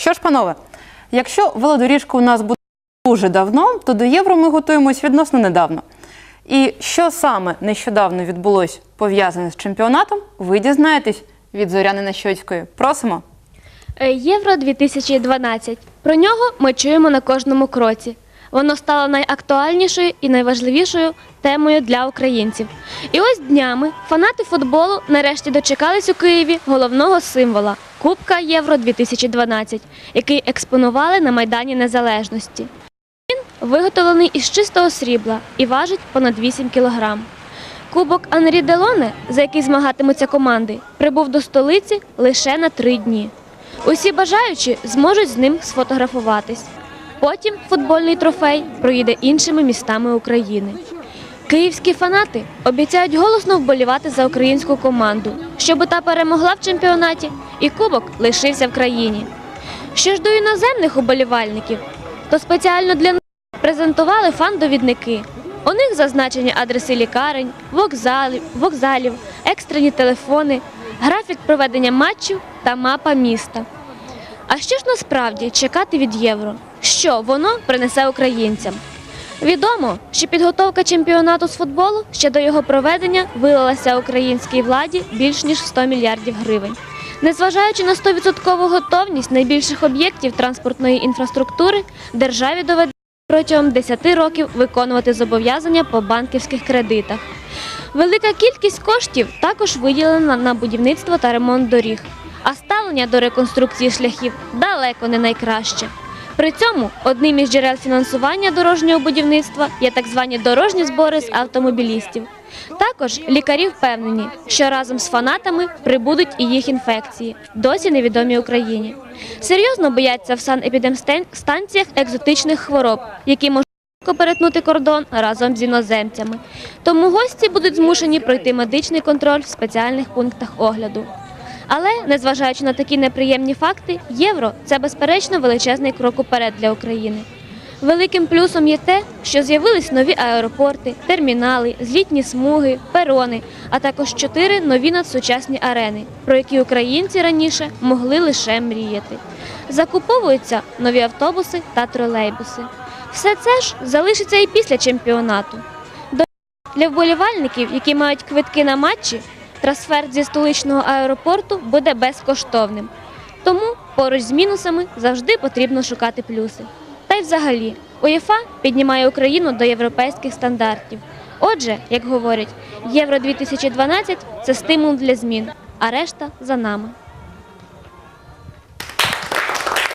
Що ж, панове, якщо велодоріжка у нас буде дуже давно, то до євро ми готуємось відносно недавно. І що саме нещодавно відбулось пов'язане з чемпіонатом, ви дізнаєтесь від Зоряни Нащоцької. Просимо. Е, Євро 2012. Про нього ми чуємо на кожному кроці. Воно стало найактуальнішою і найважливішою темою для українців. І ось днями фанати футболу нарешті дочекались у Києві головного символа Кубка Євро 2012, який експонували на Майдані Незалежності. Він виготовлений із чистого срібла і важить понад 8 кілограм. Кубок Анрі Делоне, за який змагатимуться команди, прибув до столиці лише на три дні. Усі бажаючі зможуть з ним сфотографуватись. Потім футбольний трофей проїде іншими містами України. Київські фанати обіцяють голосно вболівати за українську команду, щоб та перемогла в чемпіонаті і кубок лишився в країні. Що ж до іноземних уболівальників, то спеціально для них презентували фан-довідники. У них зазначені адреси лікарень, вокзалів, вокзалів, екстрені телефони, графік проведення матчів та мапа міста. А що ж насправді чекати від євро? Що воно принесе українцям? Відомо, що підготовка чемпіонату з футболу ще до його проведення вилилася українській владі більш ніж 100 мільярдів гривень. Незважаючи на 100% готовність найбільших об'єктів транспортної інфраструктури, державі доведеться протягом 10 років виконувати зобов'язання по банківських кредитах. Велика кількість коштів також виділена на будівництво та ремонт доріг, а ставлення до реконструкції шляхів далеко не найкраще. При цьому одним із джерел фінансування дорожнього будівництва є так звані дорожні збори з автомобілістів. Також лікарі впевнені, що разом з фанатами прибудуть і їх інфекції, досі невідомі Україні. Серйозно бояться в санепідемстанціях екзотичних хвороб, які можуть перетнути кордон разом з іноземцями. Тому гості будуть змушені пройти медичний контроль в спеціальних пунктах огляду. Але, незважаючи на такі неприємні факти, євро це безперечно величезний крок уперед для України. Великим плюсом є те, що з'явились нові аеропорти, термінали, злітні смуги, перони, а також чотири нові надсучасні арени, про які українці раніше могли лише мріяти. Закуповуються нові автобуси та тролейбуси. Все це ж залишиться і після чемпіонату. Для вболівальників, які мають квитки на матчі, трансфер зі столичного аеропорту буде безкоштовним. Тому поруч з мінусами завжди потрібно шукати плюси. Та й взагалі, УЄФА піднімає Україну до європейських стандартів. Отже, як говорять, Євро 2012 це стимул для змін, а решта за нами.